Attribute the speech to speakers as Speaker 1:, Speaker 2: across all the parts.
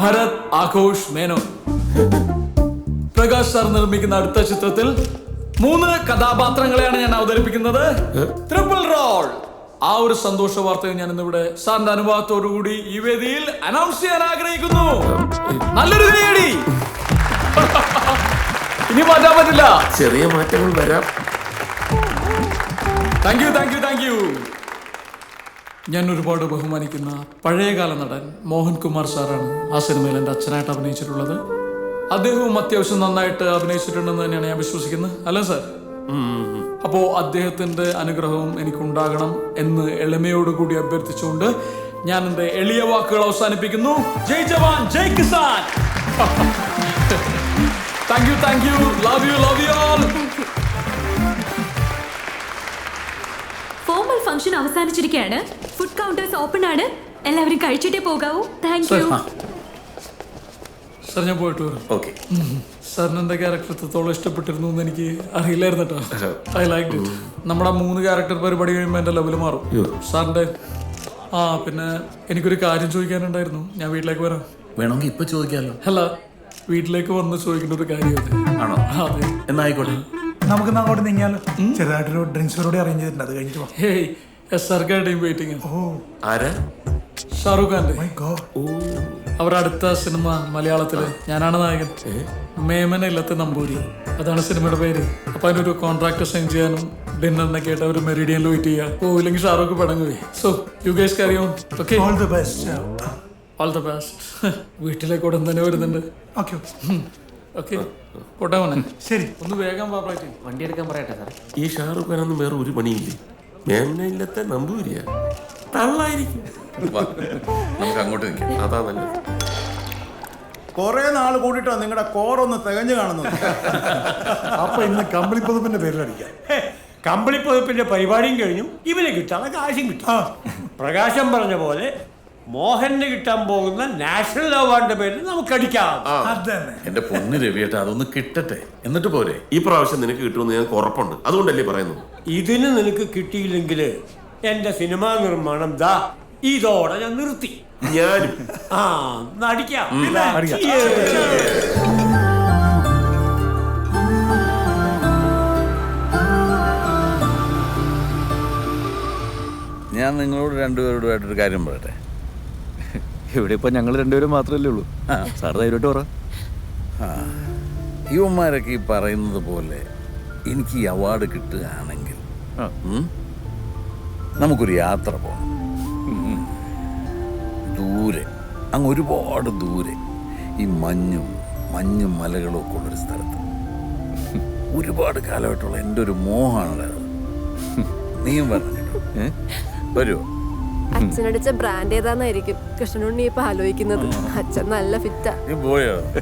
Speaker 1: Bharat Aghosh Menon. Prakash sir നിർമ്മിക്കുന്ന അടുത്ത ചിത്രത്തിൽ മൂന്ന് കഥാപാത്രങ്ങളെയാണ് ഞാൻ അവതരിപ്പിക്കുന്നത്. ട്രിപ്പിൾ റോൾ ആ ഒരു സന്തോഷ വാർത്തയെ ഞാൻ ഇന്നിവിടെ സാറിന്റെ അനുഭവത്തോടു കൂടി ഈ വേദിയിൽ അനൗൺസ് ചെയ്യാൻ ആഗ്രഹിക്കുന്നു. നല്ലൊരു കൈയടി ഇനി മാറ്റാൻ പറ്റില്ല.
Speaker 2: ചെറിയ മാറ്റങ്ങൾ വരാം.
Speaker 1: Thank you thank you thank you ഞാൻ ഒരുപാട് ബഹുമാനിക്കുന്ന പഴയകാല നടൻ മോഹൻകുമാർ സാറാണ് ആ സിനിമയിൽ എന്റെ അച്ഛനായിട്ട് അഭിനയിച്ചിട്ടുള്ളത്. അദ്ദേഹവും അത്യാവശ്യം നന്നായിട്ട് അഭിനയിച്ചിട്ടുണ്ടെന്ന് തന്നെയാണ് ഞാൻ വിശ്വസിക്കുന്നത്. അല്ലേ സാർ? അപ്പോൾ അദ്ദേഹത്തിന്റെ അനുഗ്രഹവും എനിക്കുണ്ടാകണം എന്ന് എളിമയോടുകൂടി അഭ്യർത്ഥിച്ചുകൊണ്ട് ഞാൻ എന്റെ എളിയ വാക്കുകൾ അവസാനിപ്പിക്കുന്നു. ജയ് ജവാൻ ജയ് Kisan. Thank you thank you love you love you all
Speaker 3: function അവസാനിച്ചിരിക്കുകയാണ്. Food counters open ആണ്. എല്ലാവരും കഴിച്ചിട്ടേ പോകാവൂ. താങ്ക് യു
Speaker 1: സാർ ഞാൻ പോയിട്ട് വരാം.
Speaker 2: ഓക്കെ
Speaker 1: സാറിന് എന്റെ ക്യാരക്ടർ എത്രത്തോളം ഇഷ്ടപ്പെട്ടിരുന്നു എന്ന് എനിക്ക് അറിയില്ലായിരുന്നു കേട്ടോ. ഐ ലൈക്ക് ഇറ്റ് നമ്മുടെ മൂന്ന് ക്യാരക്ടർ പരിപാടി കഴിയുമ്പോൾ എന്റെ ലെവൽ മാറും. സാറിന്റെ ആ പിന്നെ എനിക്കൊരു കാര്യം ചോദിക്കാനുണ്ടായിരുന്നു. ഞാൻ വീട്ടിലേക്ക് വരാം.
Speaker 2: വേണമെങ്കിൽ ഇപ്പൊ ചോദിക്കാമല്ലോ
Speaker 1: അല്ല വീട്ടിലേക്ക് വന്ന് ചോദിക്കേണ്ട ഒരു കാര്യം അത്.
Speaker 2: ആണോ?
Speaker 1: അതെ.
Speaker 2: എന്നായിക്കോട്ടെ.
Speaker 4: നമുക്ക് അങ്ങോട്ട് നീങ്ങിയാലോ ചെറുതായിട്ടൊരു ഡ്രിങ്ക്സ് കൂടി അറേഞ്ച് ചെയ്തിട്ടുണ്ട്. അത് കഴിഞ്ഞിട്ട് വാ.
Speaker 1: Hey S R team waiting
Speaker 4: ഓ.
Speaker 2: ആരാ?
Speaker 1: ഷാറൂഖ് ഖാന്റെ
Speaker 4: മൈ ഗോഡ്
Speaker 1: അവരുടെ അടുത്ത സിനിമ മലയാളത്തിൽ. ഞാനാണ് നായകൻ. മേമന ഇല്ലത്തെ നമ്പൂരി. അതാണ് സിനിമയുടെ പേര്. അപ്പൊ അതിനൊരു കോൺട്രാക്ട് സൈൻ ചെയ്യാനും ഡിന്നറിനൊക്കെ ആയിട്ട് അവർ മെറിഡിയൻ വെയിറ്റ് ചെയ്യുക ഓ ഇല്ലെങ്കിൽ Shahrukh പടങ്ങുവേ. So you guys carry on okay
Speaker 4: all the best
Speaker 1: all the best വീട്ടിലേക്ക് ഉടൻ തന്നെ വരുന്നുണ്ട്.
Speaker 4: Okay
Speaker 1: okay. പോട്ടെ മോനെ.
Speaker 4: ശരി
Speaker 1: ഒന്ന് വേഗം വാ പ്രാക്ടീസ്
Speaker 5: വണ്ടി എടുക്കാൻ പറയട്ടെ സാർ
Speaker 2: ഈ ഷാറുഖ് ഖാനൊന്നും വേറെ ഒരു പണിയില്ലേ? മേമനയില്ലത്തെ നമ്പൂരിയ. തള്ളായിരിക്കും. വാ, നമുക്ക് അങ്ങോട്ട് നിൽക്കാം. അതാ നല്ലത്.
Speaker 6: കുറെ നാൾ കൂടിയിട്ടാ നിങ്ങളുടെ കോറൊന്ന് തികഞ്ഞു കാണുന്നു
Speaker 4: അപ്പൊ ഇന്ന് കമ്പിളി പുതുപ്പിന്റെ പേരിൽ അടിക്കാം.
Speaker 7: കമ്പിളിപ്പുതപ്പിന്റെ പരിപാടിയും കഴിഞ്ഞു. ഇവനെ കിട്ടാതെ കാശും കിട്ടും. പ്രകാശം പറഞ്ഞ പോലെ മോഹന് കിട്ടാൻ പോകുന്ന നാഷണൽ അവാർഡിന്റെ പേരിൽ നമുക്ക് അടിക്കാം.
Speaker 8: എന്റെ പൊന്ന് രവിയേട്ട അതൊന്ന് കിട്ടട്ടെ. എന്നിട്ട് പോരെ.
Speaker 2: ഈ പ്രാവശ്യം നിനക്ക് കിട്ടുമെന്ന് ഞങ്ങൾക്ക് ഉറപ്പുണ്ട്. അതുകൊണ്ടല്ലേ പറയുന്നത്?
Speaker 7: ഇതിന് നിനക്ക് കിട്ടിയില്ലെങ്കിൽ എന്റെ സിനിമാ നിർമ്മാണം ദാ ഇതോടെ ഞാൻ നിർത്തി.
Speaker 2: ഞാനും.
Speaker 7: ആ നടിക്കാം.
Speaker 4: അടിക്കാം.
Speaker 8: ഞാൻ നിങ്ങളോട് രണ്ടുപേരോടുമായിട്ടൊരു കാര്യം പറയട്ടെ?
Speaker 5: ഇവിടെ ഇപ്പൊ ഞങ്ങൾ രണ്ടുപേരും മാത്രമല്ലേ ഉള്ളൂ. സാർ ധൈര്യമായിട്ട് പറ.
Speaker 8: യുവന്മാരൊക്കെ ഈ പറയുന്നത് പോലെ എനിക്ക് ഈ അവാർഡ് കിട്ടുകയാണെങ്കിൽ നമുക്കൊരു യാത്ര പോകണം ദൂരെ അങ്ങ് ഒരുപാട് ദൂരെ ഈ മഞ്ഞും മഞ്ഞും മലകളും ഒക്കെ ഉള്ളൊരു സ്ഥലത്ത്. ഒരുപാട് കാലമായിട്ടുള്ള എന്റെ ഒരു മോഹമാണ് നീയും പറഞ്ഞു? വരുമോ
Speaker 9: അച്ഛനടിച്ച ബ്രാൻഡ് ഏതാന്നായിരിക്കും? കൃഷ്ണനുണ്ണി ഇപ്പൊ ആലോചിക്കുന്നത്. അച്ഛൻ നല്ല ഫിറ്റാ
Speaker 8: പോയോ.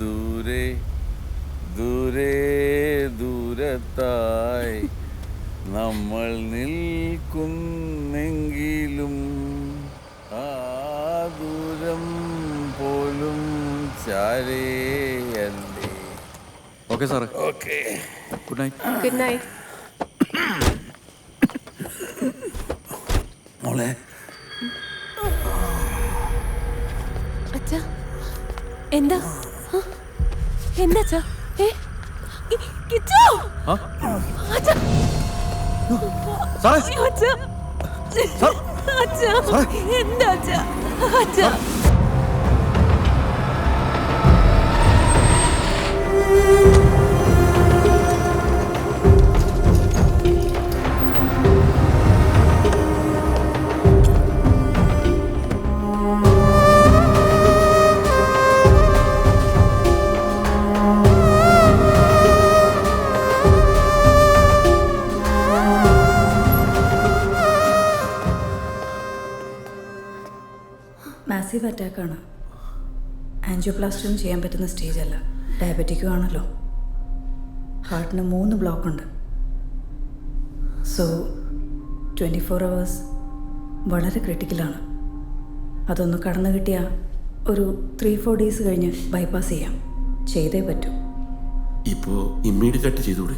Speaker 8: ദൂരെ ദൂരെ ദൂരത്തായി നമ്മൾ നിൽക്കുന്നെങ്കിലും ആ ദൂരം പോലും ചാരേ അല്ലേ
Speaker 5: ഓക്കെ സാറേ
Speaker 8: okay
Speaker 5: good night
Speaker 9: good night
Speaker 8: മോളെ
Speaker 9: അച്ഛ എന്താ എന്താ അച്ഛാ ഏ കിച്ചു! അച്ഛാ!
Speaker 5: സാറേ
Speaker 9: അച്ഛാ! അച്ഛാ! എന്താ അച്ഛാ? അച്ഛാ!
Speaker 10: അറ്റാക്കാണ് ആൻജിയോപ്ലാസ്റ്റിയും ചെയ്യാൻ പറ്റുന്ന സ്റ്റേജ് അല്ല. ഡയബറ്റിക്കും ആണല്ലോ. ഹാർട്ടിന് മൂന്ന് ബ്ലോക്ക് ഉണ്ട്. സോ ട്വന്റി ഫോർ അവേഴ്സ് വളരെ ക്രിട്ടിക്കലാണ് അതൊന്ന് കടന്നു കിട്ടിയാൽ ഒരു ത്രീ ഫോർ ഡേയ്സ് കഴിഞ്ഞ് ബൈപ്പാസ് ചെയ്യാം. ചെയ്തേ പറ്റൂ.
Speaker 2: ഇപ്പോൾ ഇമ്മീഡിയറ്റ് ചെയ്തൂടെ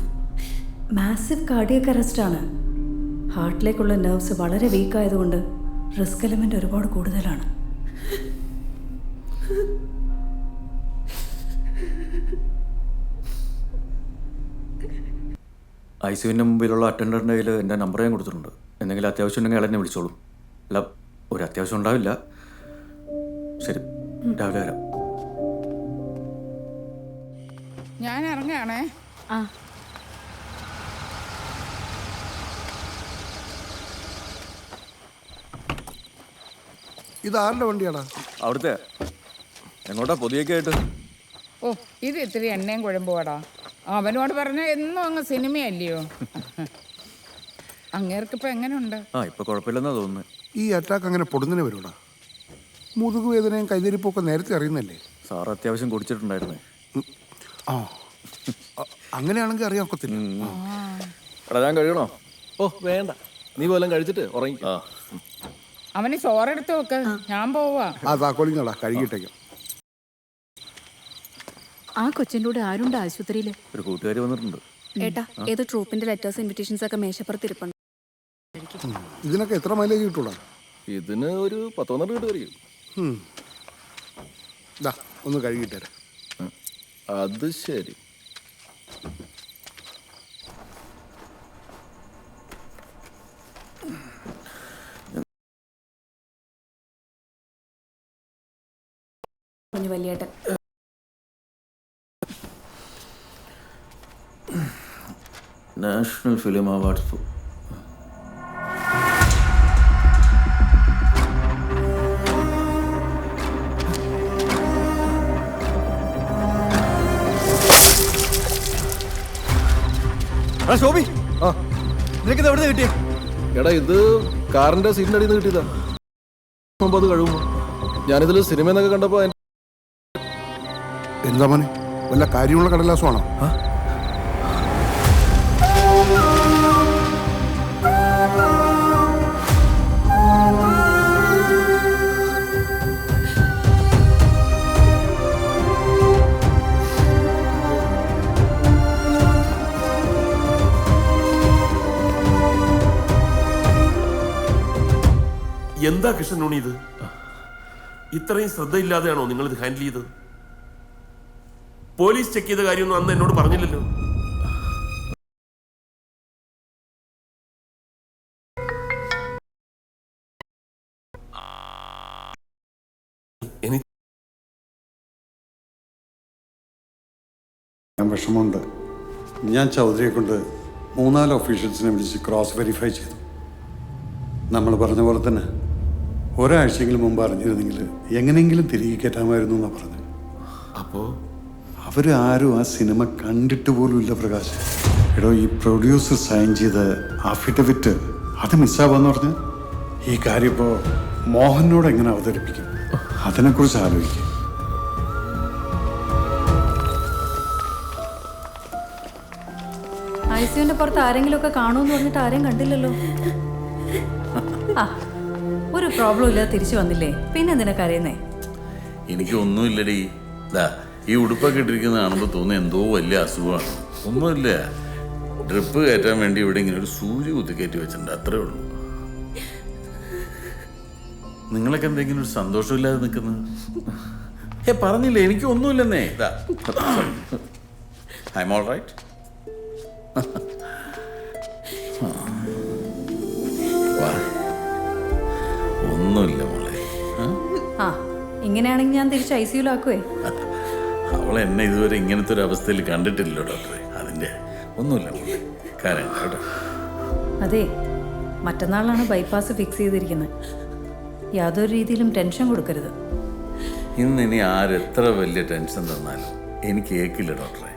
Speaker 10: മാസീവ് കാർഡിയക് അറസ്റ്റാണ് ഹാർട്ടിലേക്കുള്ള നെർവ്സ് വളരെ വീക്ക് ആയതുകൊണ്ട് റിസ്ക് എലമെന്റ് ഒരുപാട് കൂടുതലാണ്.
Speaker 5: ഐ സിയുവിന്റെ മുമ്പിലുള്ള അറ്റൻഡറിന്റെ കയ്യിൽ എന്റെ നമ്പർ ഞാൻ കൊടുത്തിട്ടുണ്ട്. എന്തെങ്കിലും അത്യാവശ്യം ഉണ്ടെങ്കിൽ അയാളെന്നെ എന്നെ വിളിച്ചോളൂ. അല്ല ഒരു അത്യാവശ്യം ഉണ്ടാവില്ല. ശരി രാവിലെ വരാം.
Speaker 11: ഞാൻ ഇറങ്ങുകയാണേ.
Speaker 3: ആ.
Speaker 6: ഇത് ആരുടെ വണ്ടിയാടാ?
Speaker 5: അവിടുത്തെ. എങ്ങോട്ടാ? പൊതിയൊക്കെ ആയിട്ട്.
Speaker 11: ഓ ഇത് ഇത്തിരി എണ്ണയും കുഴമ്പുവാടാ അവനോട് പറഞ്ഞ എന്നും അങ്ങ് സിനിമയല്ലയോ? അങ്ങേർക്ക് ഇപ്പൊ എങ്ങനെയുണ്ട്
Speaker 5: ആ ഇപ്പൊ കുഴപ്പമില്ലെന്നാ തോന്നുന്നു.
Speaker 6: ഈ അറ്റാക്ക് അങ്ങനെ പൊടുന്നതിന് വരൂടാ മുതുകുവേദനയും കൈതരിപ്പൊക്കെ നേരത്തെ അറിയുന്നല്ലേ?
Speaker 5: സാർ അത്യാവശ്യം കുടിച്ചിട്ടുണ്ടായിരുന്നേ.
Speaker 6: ആ. അങ്ങനെയാണെങ്കിൽ അറിയാൻ ഒക്കത്തില്ല.
Speaker 5: എടാ ഞാൻ കഴിയണോ
Speaker 8: ഓ വേണ്ട. നീ പോലും കഴിച്ചിട്ട് ഉറങ്ങി.
Speaker 11: അവന് ചോറെടുത്ത് വെക്ക്. ഞാൻ പോവാ.
Speaker 6: ആ താക്കോലിങ്ങളാ കഴുകിയിട്ടേക്കാം.
Speaker 3: ആ കൊച്ചിന്റെ കൂടെ ആരുണ്ട് ആശുപത്രിയിൽ
Speaker 5: ഒരു കൂട്ടുകാരി വന്നിട്ടുണ്ട്.
Speaker 9: ഏട്ടാ ഏത് ട്രൂപ്പിന്റെ ലെറ്റേഴ്സ് ഇൻവിറ്റേഷൻസ് ഒക്കെ മേശപ്പുറത്ത് ഇരിപ്പുണ്ട്.
Speaker 6: ഇതിനൊക്കെ എത്ര മൈലേജ് കിട്ടൂടാ
Speaker 8: ഇതിന് ഒരു പത്തൊന്നര കിട്ടുമായിരിക്കും.
Speaker 6: ദാ ഒന്ന് കഴുകിയിട്ടേരാ
Speaker 8: അത് ശരി.
Speaker 10: വലിയേട്ടൻ.
Speaker 5: National film awards
Speaker 8: Shobhi. ആ നിനക്കിത് എവിടെ കിട്ടിയ? എടാ ഇത് കാറിന്റെ സീറ്റിന്റെ അടിയിൽ നിന്ന് കിട്ടിയതാ. മുമ്പ് അത് കഴിയുമ്പോ. ഞാനിതിൽ സിനിമ എന്നൊക്കെ കണ്ടപ്പോ
Speaker 6: എന്താ മോനെ? വല്ല കാര്യമുള്ള കടലാസമാണോ
Speaker 2: എന്താ കൃഷ്ണനുണി ഇത്? ഇത്രയും ശ്രദ്ധയില്ലാതെയാണോ നിങ്ങൾ ഇത് ഹാൻഡിൽ ചെയ്തത്? പോലീസ് ചെക്ക് ചെയ്ത കാര്യമൊന്നും അന്ന് എന്നോട് പറഞ്ഞില്ലല്ലോ.
Speaker 6: വിഷമമുണ്ട്. ഞാൻ ചൗധരിയെ കൊണ്ട് മൂന്നാൽ ഒഫീഷ്യൽസിനെ വിളിച്ച് ക്രോസ് വെരിഫൈ ചെയ്തു. നമ്മൾ പറഞ്ഞ പോലെ തന്നെ ഒരാഴ്ചയെങ്കിലും മുമ്പ് അറിഞ്ഞിരുന്നെങ്കിൽ എങ്ങനെയെങ്കിലും തിരികെ കയറ്റാമായിരുന്നു എന്നാണ് പറഞ്ഞത്.
Speaker 2: അപ്പോ?
Speaker 6: അവരാരും ആ സിനിമ കണ്ടിട്ട് പോലും ഇല്ല പ്രകാശ്. എടോ ഈ പ്രൊഡ്യൂസർ സൈൻ ചെയ്ത അഫിഡവിറ്റ് അത് മിസ്സാവാന്ന് പറഞ്ഞ്? ഈ കാര്യം ഇപ്പോ മോഹനോട് എങ്ങനെ അവതരിപ്പിക്കും? അതിനെക്കുറിച്ച് ആലോചിക്കും.
Speaker 10: ഐ പുറത്ത് ആരെങ്കിലും ഒക്കെ കാണുമെന്ന് പറഞ്ഞിട്ട് ആരെയും കണ്ടില്ലല്ലോ. ആ. ഒരു പ്രോബ്ലം ഇല്ലാതെ തിരിച്ചു വന്നില്ലേ? പിന്നെ എന്തിനാ കരയുന്നേ?
Speaker 8: എനിക്ക് ഒന്നുമില്ലടി ദാ ഈ ഉടുപ്പൊക്കെ ഇട്ടിരിക്കുന്ന കാണുമ്പോൾ തോന്നുന്നു എന്തോ വലിയ അസുഖമാണ്. ഒന്നുമില്ല. ഡ്രിപ്പ് കയറ്റാൻ വേണ്ടി ഇവിടെ ഇങ്ങനെ ഒരു സൂര്യ കുത്തി കയറ്റി വെച്ചിട്ടുണ്ട്. അത്രേ ഉള്ളൂ. നിങ്ങളൊക്കെ എന്തെങ്കിലും ഒരു സന്തോഷമില്ലാതെ നിൽക്കുന്നത് ഏ പറഞ്ഞില്ലേ എനിക്ക് ഒന്നുമില്ലെന്നേ ഐ എം ഓൾ റൈറ്റ് ഒന്നുമില്ല മോളെ. ആ?
Speaker 10: ഇങ്ങനെയാണെങ്കിൽ ഞാൻ തിരിച്ച് ഐ സിയുലാക്കുവേ
Speaker 8: അവൾ എന്നെ ഇതുവരെ ഇങ്ങനത്തെ ഒരു അവസ്ഥയിൽ കണ്ടിട്ടില്ലല്ലോ ഡോക്ടറെ. അതിന്റെ ഒന്നുമില്ല മോളെ. കാരണം കേട്ടോ.
Speaker 10: അതെ മറ്റന്നാളാണ് ബൈപ്പാസ് ഫിക്സ് ചെയ്തിരിക്കുന്നത്. യാതൊരു രീതിയിലും ടെൻഷൻ കൊടുക്കരുത്.
Speaker 8: ഇന്ന് ഇനി ആരെത്ര വലിയ ടെൻഷൻ തന്നാലും എനിക്ക് ഏക്കില്ല ഡോക്ടറെ.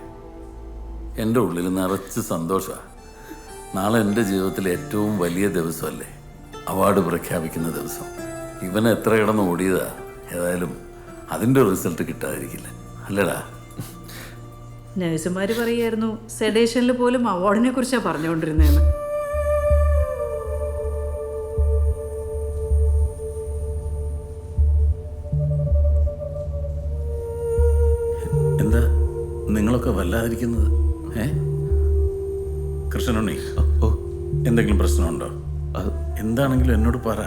Speaker 8: എന്റെ ഉള്ളിൽ നിറച്ച് സന്തോഷമാണ് നാളെ എന്റെ ജീവിതത്തിലെ ഏറ്റവും വലിയ ദിവസമല്ലേ? അവാർഡ് പ്രഖ്യാപിക്കുന്ന ദിവസം. ഇവൻ എത്ര കിടന്ന് ഓടിയതാ? ഏതായാലും അതിന്റെ റിസൾട്ട് കിട്ടാതിരിക്കില്ല. അല്ലടാ.
Speaker 10: നഴ്സുമാർ പറയായിരുന്നു സെഡേഷനിൽ പോലും അവാർഡിനെ കുറിച്ചാ പറഞ്ഞുകൊണ്ടിരുന്നതെന്ന്.
Speaker 8: എന്താ നിങ്ങളൊക്കെ വല്ലാതിരിക്കുന്നത്? ഏ? കൃഷ്ണനുണ്ണി ഓ. എന്തെങ്കിലും പ്രശ്നമുണ്ടോ? അത് എന്താണെങ്കിലും എന്നോട് പറ.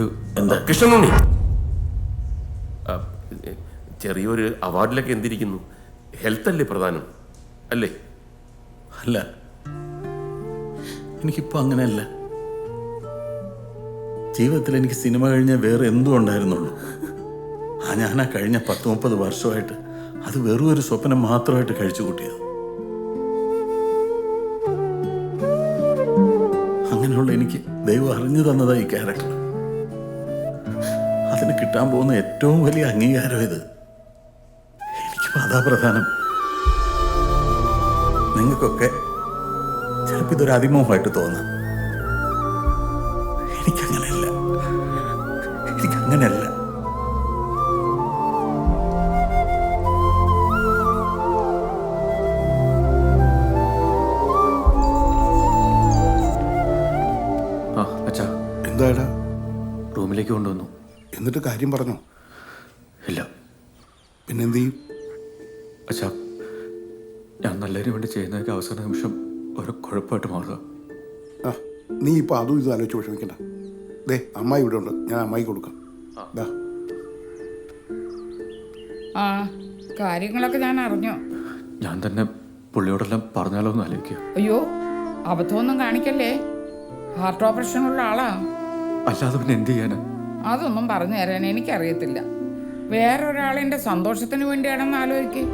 Speaker 5: ചെറിയൊരു
Speaker 2: എന്താ? കൃഷ്ണനുണ്ണി ചെറിയൊരു അവാർഡിലൊക്കെ എന്തിരിക്കുന്നു? ഹെൽത്ത് അല്ലേ പ്രധാനം അല്ലേ?
Speaker 8: അല്ല. എനിക്കിപ്പോൾ അങ്ങനെയല്ല. ജീവിതത്തിൽ എനിക്ക് സിനിമ കഴിഞ്ഞ വേറെ എന്തും ഉണ്ടായിരുന്നുള്ളൂ. ആ ഞാൻ ആ കഴിഞ്ഞ പത്ത് മുപ്പത് വർഷമായിട്ട് അത് വെറും ഒരു സ്വപ്നം മാത്രമായിട്ട് കഴിച്ചു കൂട്ടിയത്. അങ്ങനെയുള്ള എനിക്ക് ദൈവം അറിഞ്ഞു തന്നതായി ക്യാരക്ടർ. അതിന് കിട്ടാൻ പോകുന്ന ഏറ്റവും വലിയ അംഗീകാരം ഇത്. എനിക്കിപ്പോൾ അതാ പ്രധാനം നിങ്ങൾക്കൊക്കെ ചിലപ്പോൾ ഇതൊരു അതിമോഹമായിട്ട് തോന്നാം. എനിക്കങ്ങനെയല്ല. എനിക്കങ്ങനെയല്ല.
Speaker 6: എന്താടാ?
Speaker 5: റൂമിലേക്ക് കൊണ്ടുവന്നു.
Speaker 6: എന്നിട്ട് കാര്യം പറഞ്ഞു.
Speaker 5: ഇല്ല.
Speaker 6: പിന്നെന്ത് ചെയ്യും
Speaker 5: അച്ഛാ ഞാൻ നല്ലതിന് വേണ്ടി ചെയ്യുന്നതൊക്കെ അവസാന നിമിഷം ഒരു കുഴപ്പമായിട്ട് മാറുക.
Speaker 6: ആ നീ ഇപ്പോൾ അതും ഇതും ആലോചിച്ച് വിഷമിക്കണ്ട. ദേ അമ്മായി ഇവിടെ ഉണ്ട്. ഞാൻ അമ്മായി കൊടുക്കാം. ദാ.
Speaker 11: ആ കാര്യങ്ങളൊക്കെ ഞാൻ അറിഞ്ഞു.
Speaker 5: ഞാൻ തന്നെ പുള്ളിയോടെല്ലാം പറഞ്ഞാലോ എന്ന് ആലോചിക്കുക.
Speaker 11: അയ്യോ അബദ്ധമൊന്നും കാണിക്കല്ലേ? ഹാർട്ട് ഓപ്പറേഷൻ ഉള്ള ആളാ.
Speaker 5: അല്ലാതെ പിന്നെ എന്ത് ചെയ്യാനാ?
Speaker 11: അതൊന്നും പറഞ്ഞു തരാൻ എനിക്കറിയത്തില്ല. വേറൊരാളിന്റെ സന്തോഷത്തിന് വേണ്ടിയാണെന്ന് ആലോചിക്ക്.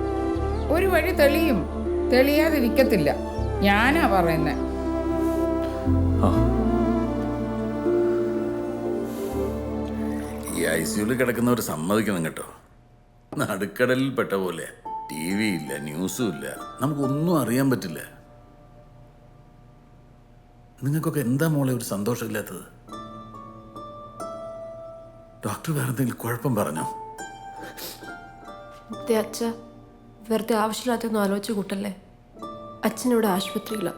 Speaker 11: ഒരു വഴി തെളിയും. തെളിയാതിരിക്കത്തില്ല. ഞാനാ പറയുന്നത്
Speaker 8: ഈ ഐ സിയുൽ കിടക്കുന്നവർ സമ്മതിക്കണം കേട്ടോ. നടുക്കടലിൽ പെട്ട പോലെ. ടി വി ഇല്ല ന്യൂസും ഇല്ല. നമുക്കൊന്നും അറിയാൻ പറ്റില്ല. നിങ്ങൾക്കൊക്കെ എന്താ മോളെ ഒരു സന്തോഷമില്ലാത്തത്? ഡോക്ടർ വേറെ എന്തെങ്കിലും കുഴപ്പം പറഞ്ഞോ?
Speaker 9: ദേ അച്ഛ വെറുതെ ആവശ്യമില്ലാത്തൊന്നും ആലോചിച്ച് കൂട്ടല്ലേ? അച്ഛനിവിടെ ആശുപത്രിയില്ല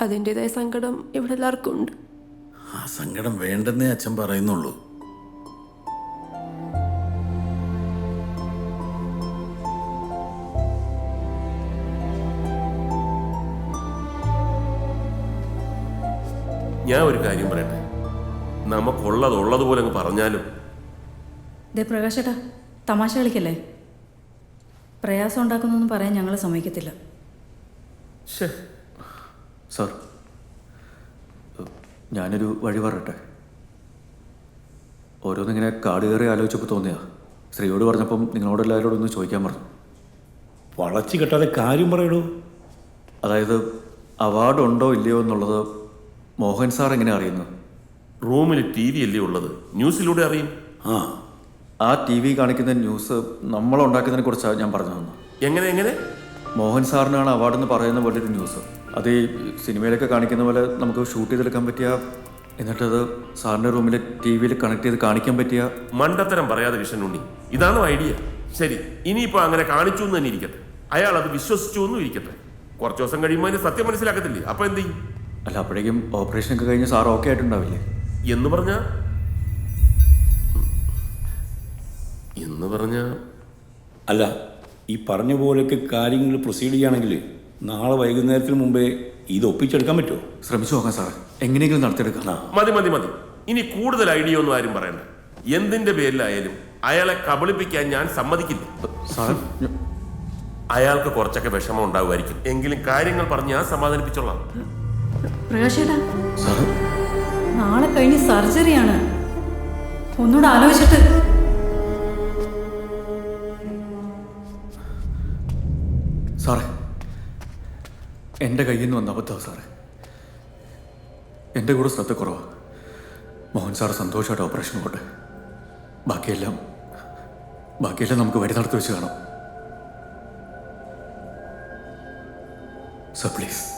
Speaker 9: അതിന്റെതായ സങ്കടം ഇവിടെ എല്ലാവർക്കും ഉണ്ട്.
Speaker 8: ആ സങ്കടം വേണ്ടെന്നേ അച്ഛൻ പറയുന്നുള്ളൂ.
Speaker 2: ഞാൻ ഒരു കാര്യം പറയട്ടെ? നമുക്കുള്ളത് ഉള്ളതുപോലെ അങ്ങ് പറഞ്ഞാലും.
Speaker 10: ദേ പ്രകാശേട്ടാ തമാശ കളിക്കല്ലേ? പ്രയാസം ഉണ്ടാക്കുന്നൊന്നും പറയാൻ ഞങ്ങൾ സമ്മതിക്കത്തില്ല.
Speaker 5: സാർ ഞാനൊരു വഴി പറയട്ടെ? ഓരോന്നിങ്ങനെ കാട് കയറി ആലോചിച്ചപ്പോൾ തോന്നിയാ. സ്ത്രീയോട് പറഞ്ഞപ്പം നിങ്ങളോട് എല്ലാവരോടും ഒന്ന് ചോദിക്കാൻ പറഞ്ഞു.
Speaker 7: വളച്ചു കെട്ടാതെ കാര്യം പറയടൂ.
Speaker 5: അതായത് അവാർഡ് ഉണ്ടോ ഇല്ലയോ എന്നുള്ളത് മോഹൻ സാർ എങ്ങനെ അറിയുന്നു?
Speaker 2: റൂമിൽ ടി വി അല്ലേ ഉള്ളത്? ന്യൂസിലൂടെ അറിയും.
Speaker 8: ആ
Speaker 5: ആ ടി വി കാണിക്കുന്ന ന്യൂസ് നമ്മൾ ഉണ്ടാക്കുന്നതിനെ കുറിച്ചാണ് ഞാൻ പറഞ്ഞു തന്നു
Speaker 2: എങ്ങനെ എങ്ങനെ?
Speaker 5: മോഹൻ സാറിനാണ് അവാർഡ് എന്ന് പറയുന്ന പോലെ ഒരു ന്യൂസ്. അത് ഈ സിനിമയിലൊക്കെ കാണിക്കുന്ന പോലെ നമുക്ക് ഷൂട്ട് ചെയ്തെടുക്കാൻ പറ്റിയ എന്നിട്ടത് സാറിന്റെ റൂമിൽ ടി വിയിൽ കണക്ട് ചെയ്ത് കാണിക്കാൻ പറ്റിയ.
Speaker 2: മണ്ടത്തരം പറയാതെ കൃഷ്ണനുണ്ണി ഇതാണ് ഐഡിയ. ശരി ഇനിയിപ്പോൾ അങ്ങനെ കാണിച്ചു എന്ന് തന്നെ ഇരിക്കട്ടെ. അയാൾ അത് വിശ്വസിച്ചു എന്നും ഇരിക്കട്ടെ. കുറച്ച് ദിവസം കഴിയുമ്പോൾ അതിന് സത്യം മനസ്സിലാക്കത്തില്ലേ? അപ്പോൾ എന്ത് ചെയ്യും?
Speaker 5: അല്ല അപ്പോഴേക്കും ഓപ്പറേഷൻ ഒക്കെ കഴിഞ്ഞ് സാർ ഓക്കെ ആയിട്ടുണ്ടാവില്ലേ?
Speaker 2: എന്ന് പറഞ്ഞ? എന്ന് പറഞ്ഞ?
Speaker 7: അല്ല ഈ പറഞ്ഞ പോലെയൊക്കെ കാര്യങ്ങൾ പ്രൊസീഡ് ചെയ്യുകയാണെങ്കിൽ നാളെ വൈകുന്നേരത്തിന് മുമ്പേ ഇത് ഒപ്പിച്ചെടുക്കാൻ പറ്റുമോ?
Speaker 5: ശ്രമിച്ചു നോക്കാം സാറേ. എങ്ങനെയെങ്കിലും നടത്തിയെടുക്കാം.
Speaker 2: മതി മതി മതി. ഇനി കൂടുതൽ ഐഡിയ ഒന്നും ആരും പറയണ്ട. എന്തിന്റെ പേരിലായാലും അയാളെ കബളിപ്പിക്കാൻ ഞാൻ സമ്മതിക്കില്ല.
Speaker 5: സാർ
Speaker 2: അയാൾക്ക് കുറച്ചൊക്കെ വിഷമം ഉണ്ടാവുമായിരിക്കും. എങ്കിലും കാര്യങ്ങൾ പറഞ്ഞ് ഞാൻ സമാധാനിപ്പിച്ചോളാം.
Speaker 10: പ്രകാശേട്ടാ നാളെ കഴിഞ്ഞ് സർജറിയാണ് ഒന്നുകൂടെ ആലോചിച്ചിട്ട്.
Speaker 5: സാറേ എന്റെ കയ്യിൽ നിന്ന് വന്ന അബദ്ധമാണ് സാറേ. എന്റെ കൂടെ ശ്രദ്ധ കുറവാ. മോഹൻ സാർ സന്തോഷമായിട്ട് ഓപ്പറേഷൻ പോട്ടെ ബാക്കിയെല്ലാം ബാക്കിയെല്ലാം നമുക്ക് വരി നടത്തി വെച്ച് കാണാം. Sir please.